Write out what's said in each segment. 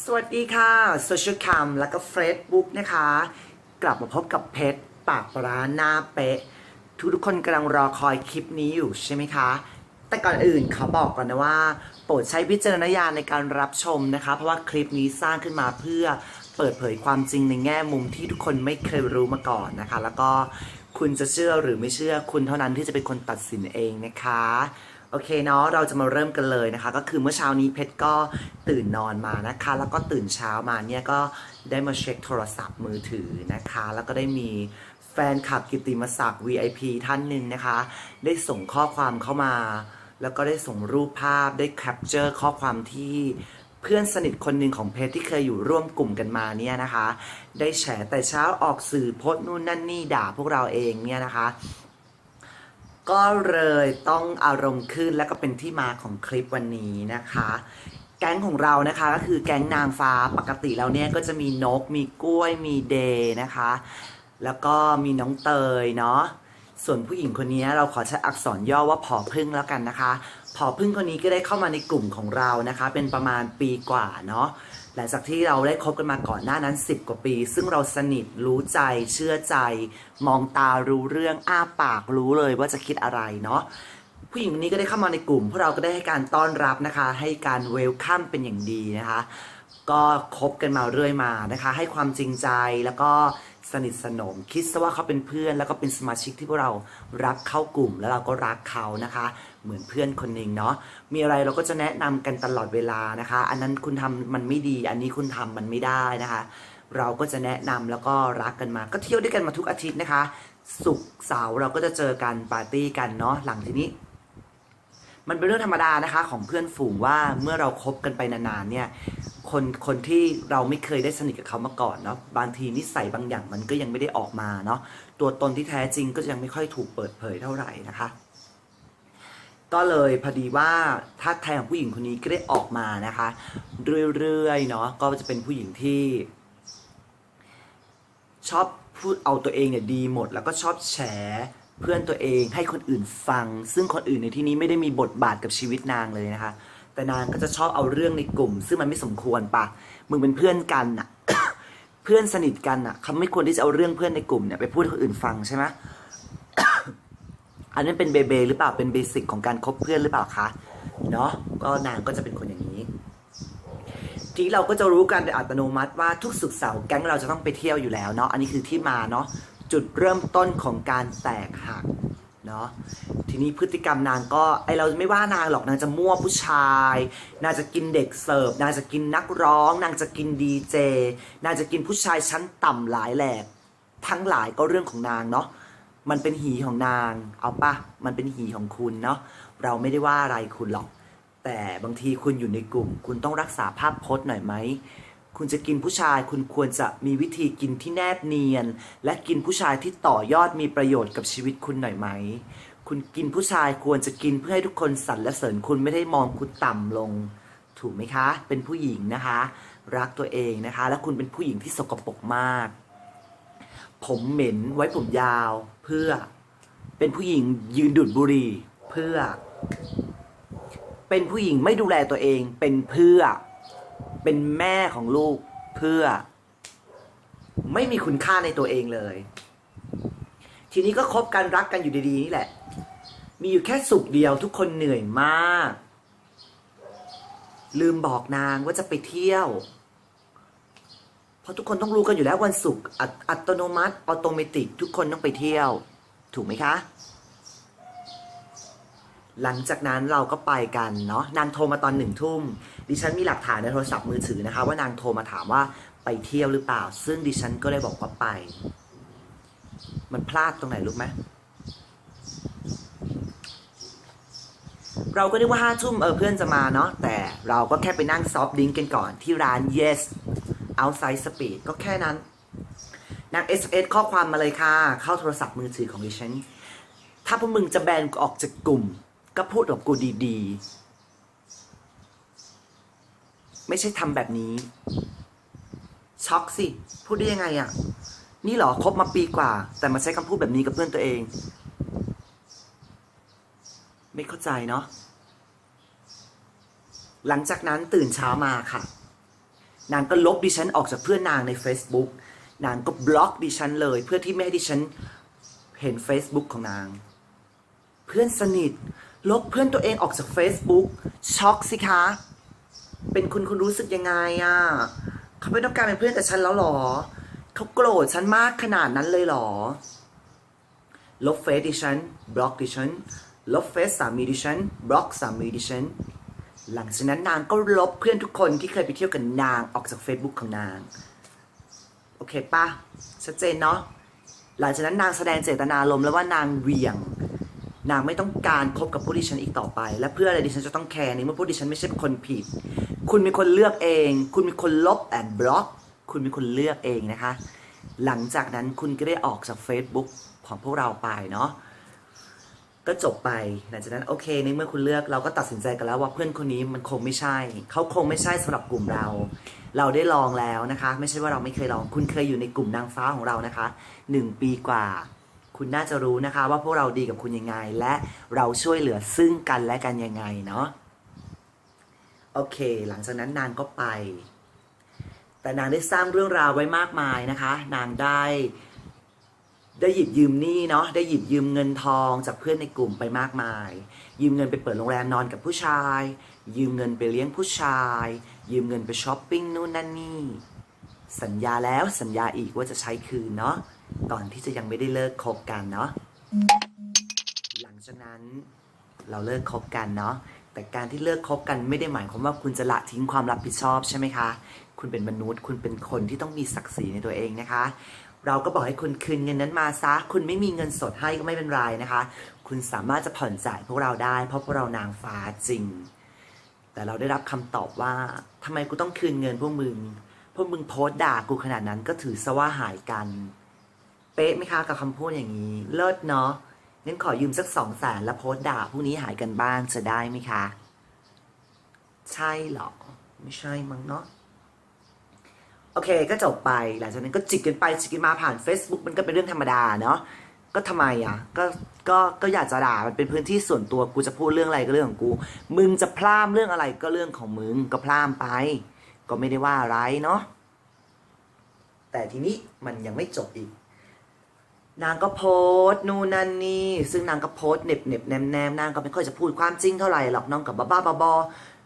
สวัสดีค่ะโซเชียลคัมแล้วก็เฟซบุ๊กนะคะ กลับมาพบกับเพชรปากปลาร้าหน้าเป๊ะ ทุกทุกคนกำลังรอคอยคลิปนี้อยู่ใช่ไหมคะ แต่ก่อนอื่นขอบอกก่อนนะว่า โปรดใช้วิจารณญาณในการรับชมนะคะ เพราะว่าคลิปนี้สร้างขึ้นมาเพื่อเปิดเผยความจริงในแง่มุมที่ทุกคนไม่เคยรู้มาก่อนนะคะ แล้วก็คุณจะเชื่อหรือไม่เชื่อคุณเท่านั้นที่จะเป็นคนตัดสินเองนะคะ โอเคเนาะเราจะมาเริ่มกันเลยนะคะ ก็คือเมื่อเช้านี้เพชรก็ตื่นนอนมานะคะ แล้วก็ตื่นเช้ามาเนี่ยก็ได้มาเช็คโทรศัพท์มือถือนะคะ แล้วก็ได้มีแฟนคลับกิติมศักดิ์ VIP ท่านหนึ่งนะคะ ได้ส่งข้อความเข้ามา แล้วก็ได้ส่งรูปภาพได้แคปเจอร์ข้อความที่เพื่อนสนิทคนหนึ่งของเพชรที่เคยอยู่ร่วมกลุ่มกันมาเนี่ยนะคะ ได้แฉแต่เช้าออกสื่อโพสนู่นนั่นนี่ด่าพวกเราเองเนี่ยนะคะ ก็เลยต้องอารมณ์ขึ้นและก็เป็นที่มาของคลิปวันนี้นะคะ แก๊งของเรานะคะก็คือแก๊งนางฟ้าปกติแล้วเนี่ยก็จะมีนกมีกล้วยมีเดย์นะคะ แล้วก็มีน้องเตยเนาะส่วนผู้หญิงคนนี้เราขอใช้อักษรย่อว่าผอพึ่งแล้วกันนะคะ ผอพึ่งคนนี้ก็ได้เข้ามาในกลุ่มของเรานะคะ เป็นประมาณปีกว่าเนาะหลังจากที่เราได้คบกันมาก่อนหน้านั้น 10 กว่าปี ซึ่งเราสนิทรู้ใจเชื่อใจ มองตารู้เรื่องอ้าปากรู้เลยว่าจะคิดอะไรเนาะผู้หญิงคนนี้ก็ได้เข้ามาในกลุ่มพวกเราก็ได้ให้การต้อนรับนะคะ ให้การเวลคัมเป็นอย่างดีนะคะ ก็คบกันมาเรื่อยมานะคะ ให้ความจริงใจแล้วก็ สนิทสนม คิดซะว่าเขาเป็นเพื่อน แล้วก็เป็นสมาชิกที่พวกเรารับเข้ากลุ่ม แล้วเราก็รักเขานะคะ เหมือนเพื่อนคนหนึ่งเนาะมีอะไรเราก็จะแนะนำกันตลอดเวลานะคะ อันนั้นคุณทำมันไม่ดี อันนี้คุณทำมันไม่ได้นะคะ เราก็จะแนะนำแล้วก็รักกันมา ก็เที่ยวด้วยกันมาทุกอาทิตย์นะคะศุกเสาร์เราก็จะเจอกันปาร์ตี้กันเนาะหลังทีนี้ มันเป็นเรื่องธรรมดานะคะ ของเพื่อนฝูงว่าเมื่อเราคบกันไปนานๆเนี่ยคนคนที่เราไม่เคยได้สนิทกับเขามาก่อนเนาะบางทีนิสัยบางอย่างมันก็ยังไม่ได้ออกมาเนาะตัวตนที่แท้จริงก็ยังไม่ค่อยถูกเปิดเผยเท่าไหร่นะคะก็เลยพอดีว่าท่าแท้ของผู้หญิงคนนี้ก็ได้ออกมานะคะ เรื่อยๆเนาะก็จะเป็นผู้หญิงที่ ชอบพูดเอาตัวเองเนี่ยดีหมด แล้วก็ชอบแฉ เพื่อนตัวเองให้คนอื่นฟัง ซึ่งคนอื่นในที่นี้ไม่ได้มีบทบาทกับชีวิตนางเลยนะคะ แต่นางก็จะชอบเอาเรื่องในกลุ่ม ซึ่งมันไม่สมควรปะมึงเป็นเพื่อนกันอะเพื่อนสนิทกันอะเขาไม่ควรที่จะเอาเรื่องเพื่อนในกลุ่มเนี่ยไปพูดให้คนอื่นฟังใช่ไหมอันนั้นเป็นเบเบหรือเปล่าเป็นเบสิกของการคบเพื่อนหรือเปล่าคะเนาะก็นางก็จะเป็นคนอย่างนี้ทีเราก็จะรู้กันโดยอัตโนมัติว่าทุกสุกเสาร์แก๊งเราจะต้องไปเที่ยวอยู่แล้วเนาะอันนี้คือที่มาเนาะ จุดเริ่มต้นของการแตกหักเนาะทีนี้พฤติกรรมนางก็ไอเราไม่ว่านางหรอกนางจะมั่วผู้ชาย นางจะกินเด็กเสิร์ฟนางจะกินนักร้อง นางจะกินดีเจนางจะกินผู้ชายชั้นต่ำหลายแหลกทั้งหลายก็เรื่องของนางเนาะมันเป็นหีของนางเอาปะมันเป็นหีของคุณเนาะเราไม่ได้ว่าอะไรคุณหรอก แต่บางทีคุณอยู่ในกลุ่ม คุณต้องรักษาภาพพจน์หน่อยไหม คุณจะกินผู้ชายคุณควรจะมีวิธีกินที่แนบเนียน และกินผู้ชายที่ต่อยอดมีประโยชน์กับชีวิตคุณหน่อยไหม คุณกินผู้ชายควรจะกินเพื่อให้ทุกคนสรรเสริญคุณไม่ได้มองคุณต่ำลง ถูกไหมคะ เป็นผู้หญิงนะคะ รักตัวเองนะคะ และคุณเป็นผู้หญิงที่สกปรกมาก ผมเหม็นไว้ผมยาวเพื่อ เป็นผู้หญิงยืนดูดบุหรี่เพื่อ เป็นผู้หญิงไม่ดูแลตัวเองเป็นเพื่อ เป็นแม่ของลูกเพื่อ ไม่มีคุณค่าในตัวเองเลย ทีนี้ก็คบกันรักกันอยู่ดีๆนี่แหละ มีอยู่แค่สุขเดียวทุกคนเหนื่อยมาก ลืมบอกนางว่าจะไปเที่ยว เพราะทุกคนต้องรู้กันอยู่แล้ววันศุกร์อัตอัตโนมัติออโตเมติกทุกคนต้องไปเที่ยว ถูกไหมคะหลังจากนั้นเราก็ไปกันเนาะนางโทรมาตอนหนึ่งทุ่ม ดิฉันมีหลักฐานในโทรศัพท์มือถือนะคะ ว่านางโทรมาถามว่าไปเที่ยวหรือเปล่า ซึ่งดิฉันก็เลยบอกว่าไป มันพลาดตรงไหนรู้ไหมเราก็นึกว่าห้าทุ่มเออเพื่อนจะมาเนาะแต่เราก็แค่ไปนั่งซอฟต์ดิงกันก่อนที่ร้าน yes outside speed ก็แค่นั้น นาง SMS ข้อความมาเลยค่ะ เข้าโทรศัพท์มือถือของดิฉัน ถ้าพวกมึงจะแบนออกจากกลุ่ม ก็พูดกับกูดีๆ ไม่ใช่ทำแบบนี้ ช็อกสิ พูดได้ยังไงอะ่ะ นี่เหรอคบมาปีกว่า แต่มาใช้คำพูดแบบนี้กับเพื่อนตัวเอง ไม่เข้าใจเนาะหลังจากนั้นตื่นเช้ามาค่ะ นางก็ลบดิฉันออกจากเพื่อนนางใน Facebook นางก็บล็อกดิฉันเลย เพื่อที่ไม่ให้ดิฉันเห็น Facebook ของนาง เพื่อนสนิท ลบเพื่อนตัวเองออกจาก Facebook ช็อกสิคะ เป็นคุณคุณรู้สึกยังไงอะเขาไม่ต้องการเป็นเพื่อนกับฉันแล้วหรอเขาโกรธฉันมากขนาดนั้นเลยหรอ ลบเฟซดิฉันบล็อกดิฉันลบเฟซสามีดิฉันบล็อกสามีดิฉันหลังจากนั้นนางก็ลบเพื่อนทุกคนที่เคยไปเที่ยวกับนางออกจาก Facebook ของนาง โอเคปะชัดเจนเนาะหลังจากนั้นนางแสดงเจตนารมณ์แล้วว่านางเหวี่ยง นางไม่ต้องการคบกับผู้ดิฉันอีกต่อไป และเพื่ออะไรดิฉันจะต้องแคร์ในเมื่อผู้ดิฉันไม่ใช่เป็นคนผิด คุณเป็นคนเลือกเอง คุณเป็นคนลบแอนบล็อก คุณเป็นคนเลือกเองนะคะ หลังจากนั้นคุณก็ได้ออกจาก Facebook ของพวกเราไปเนาะก็จบไปหลังจากนั้นโอเคในเมื่อคุณเลือกเราก็ตัดสินใจกันแล้วว่าเพื่อนคนนี้มันคงไม่ใช่ เขาคงไม่ใช่สำหรับกลุ่มเรา เราได้ลองแล้วนะคะ ไม่ใช่ว่าเราไม่เคยลอง คุณเคยอยู่ในกลุ่มนางฟ้าของเรานะคะหนึ่งปีกว่า คุณน่าจะรู้นะคะ ว่าพวกเราดีกับคุณยังไง และเราช่วยเหลือซึ่งกันและกันยังไงเนาะโอเค หลังจากนั้นนางก็ไป แต่นางได้สร้างเรื่องราวไว้มากมายนะคะ นางได้ได้หยิบยืมหนี้เนาะได้หยิบยืมเงินทองจากเพื่อนในกลุ่มไปมากมาย ยืมเงินไปเปิดโรงแรมนอนกับผู้ชาย ยืมเงินไปเลี้ยงผู้ชาย ยืมเงินไปช้อปปิ้งนู่นนั่นนี่สัญญาแล้วสัญญาอีกว่าจะใช้คืนเนาะ ก่อนที่จะยังไม่ได้เลิกคบกันเนาะหลังจากนั้นเราเลิกคบกันเนาะแต่การที่เลิกคบกันไม่ได้หมายความว่าคุณจะละทิ้งความรับผิดชอบใช่ไหมคะ คุณเป็นมนุษย์ คุณเป็นคนที่ต้องมีศักดิ์ศรีในตัวเองนะคะ เราก็บอกให้คุณคืนเงินนั้นมาซะ คุณไม่มีเงินสดให้ก็ไม่เป็นไรนะคะ คุณสามารถจะผ่อนจ่ายพวกเราได้ เพราะพวกเรานางฟ้าจริง แต่เราได้รับคำตอบว่าทำไมกูต้องคืนเงินพวกมึง พวกมึงโพสต์ด่ากูขนาดนั้นก็ถือซะว่าหายกัน เป๊ะไหมคะกับคำพูดอย่างนี้ เลิศเนาะงั้นขอยืมสักสองแสนแล้วโพสด่าพวกนี้หายกันบ้างจะได้ไหมคะ ใช่เหรอ ไม่ใช่มั้งเนาะโอเค ก็จบไปหลังจากนั้นก็จิกกันไปจิกกันมาผ่าน Facebook มันก็เป็นเรื่องธรรมดาเนาะก็ทำไมอะก็ก็ก็อยากจะด่ามันเป็นพื้นที่ส่วนตัวกูจะพูดเรื่องอะไรก็เรื่องของกู มึงจะพลามเรื่องอะไรก็เรื่องของมึงก็พลามไป ก็ไม่ได้ว่าอะไรเนาะแต่ทีนี้มันยังไม่จบอีก นางก็โพสต์นู่นนั่นนี่ซึ่งนางก็โพสต์เน็บเน็บแนมแนมนางก็ไม่ค่อยจะพูดความจริงเท่าไหร่หรอกน้องกับบ้าบ้าบอ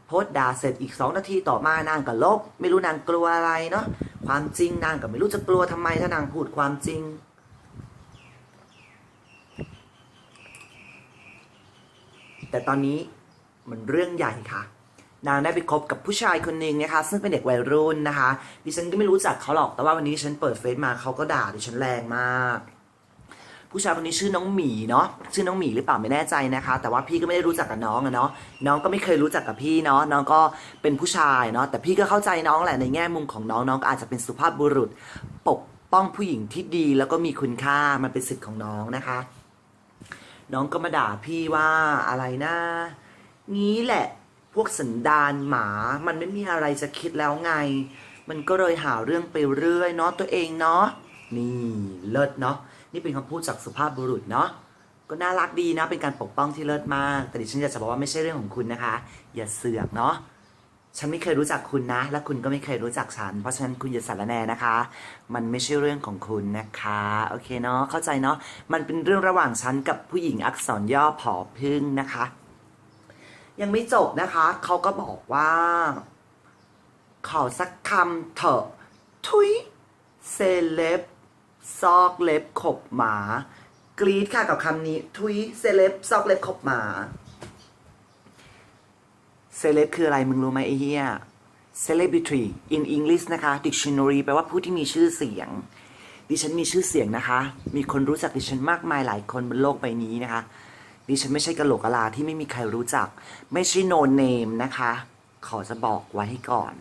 โพสต์ด่าเสร็จอีกสองนาทีต่อมานางก็ลบ ไม่รู้นางกลัวอะไรเนาะความจริงนางก็ไม่รู้จะกลัวทำไมถ้านางพูดความจริง แต่ตอนนี้มันเรื่องใหญ่ค่ะนางได้ไปคบกับผู้ชายคนหนึ่งนะคะซึ่งเป็นเด็กวัยรุ่นนะคะดิฉันก็ไม่รู้จักเขาหรอกแต่ว่าวันนี้ฉันเปิดเฟซมาเขาก็ด่าดิฉันแรงมาก ผู้ชายคนนี้ชื่อน้องหมีเนาะชื่อน้องหมีหรือเปล่าไม่แน่ใจนะคะ แต่ว่าพี่ก็ไม่ได้รู้จักกับน้องอะเนาะน้องก็ไม่เคยรู้จักกับพี่เนาะน้องก็เป็นผู้ชายเนาะแต่พี่ก็เข้าใจน้องแหละในแง่มุมของน้องน้องก็อาจจะเป็นสุภาพบุรุษ ปกป้องผู้หญิงที่ดีแล้วก็มีคุณค่ามันเป็นสิทธิ์ของน้องนะคะ น้องก็มาด่าพี่ว่าอะไรนะงี้แหละพวกสันดานหมา มันไม่มีอะไรจะคิดแล้วไง มันก็เลยหาเรื่องไปเรื่อยเนาะตัวเองเนาะ นี่เลิศเนาะ นี่เป็นคำพูดจากสุภาพบุรุษเนาะก็น่ารักดีนะ เป็นการปกป้องที่เลิศมาก แต่ดิฉันอยากจะบอกว่าไม่ใช่เรื่องของคุณนะคะ อย่าเสือกเนาะฉันไม่เคยรู้จักคุณนะ และคุณก็ไม่เคยรู้จักฉัน เพราะฉะนั้นคุณอย่าสารแนนะคะ มันไม่ใช่เรื่องของคุณนะคะ โอเคเนาะ เข้าใจเนาะ มันเป็นเรื่องระหว่างฉันกับผู้หญิงอักษรย่อผอพึ่งนะคะ ยังไม่จบนะคะ เขาก็บอกว่า ขอสักคำเถอะ ทุยเซเลบ ซอกเล็บขบหมา กรีดค่ะกับคำนี้ ทุยเซเล็บซอกเล็บขบหมาเซเลบคืออะไรมึงรู้ไหมไอ้เหี้ย celebrity in English นะคะ dictionary แปลว่าผู้ที่มีชื่อเสียง ดิฉันมีชื่อเสียงนะคะ มีคนรู้จักดิฉันมากมายหลายคนบนโลกใบนี้นะคะ ดิฉันไม่ใช่กะโหลกกะลาที่ไม่มีใครรู้จัก ไม่ใช่ no name นะคะ ขอจะบอกไว้ให้ก่อน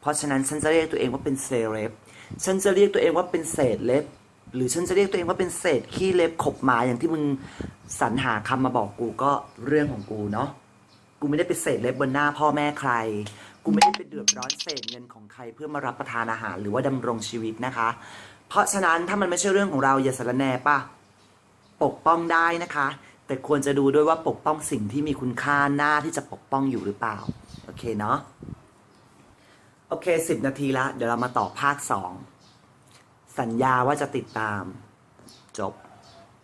เพราะฉะนั้นฉันจะเรียกตัวเองว่าเป็นเซเลบฉันจะเรียกตัวเองว่าเป็นเศษเล็บ หรือฉันจะเรียกตัวเองว่าเป็นเศษขี้เล็บขบหมาอย่างที่มึงสรรหาคำมาบอกกูก็เรื่องของกูเนาะกูไม่ได้ไปเศษเล็บบนหน้าพ่อแม่ใคร กูไม่ได้ไปเดือดร้อนเศษเงินของใครเพื่อมารับประทานอาหารหรือว่าดำรงชีวิตนะคะ เพราะฉะนั้นถ้ามันไม่ใช่เรื่องของเราอย่าสารแหนป่ะปกป้องได้นะคะ แต่ควรจะดูด้วยว่าปกป้องสิ่งที่มีคุณค่าหน้าที่จะปกป้องอยู่หรือเปล่า โอเคเนาะโอเคสิบนาทีละเดี๋ยวเรามาต่อภาคสอง สัญญาว่าจะติดตาม จบ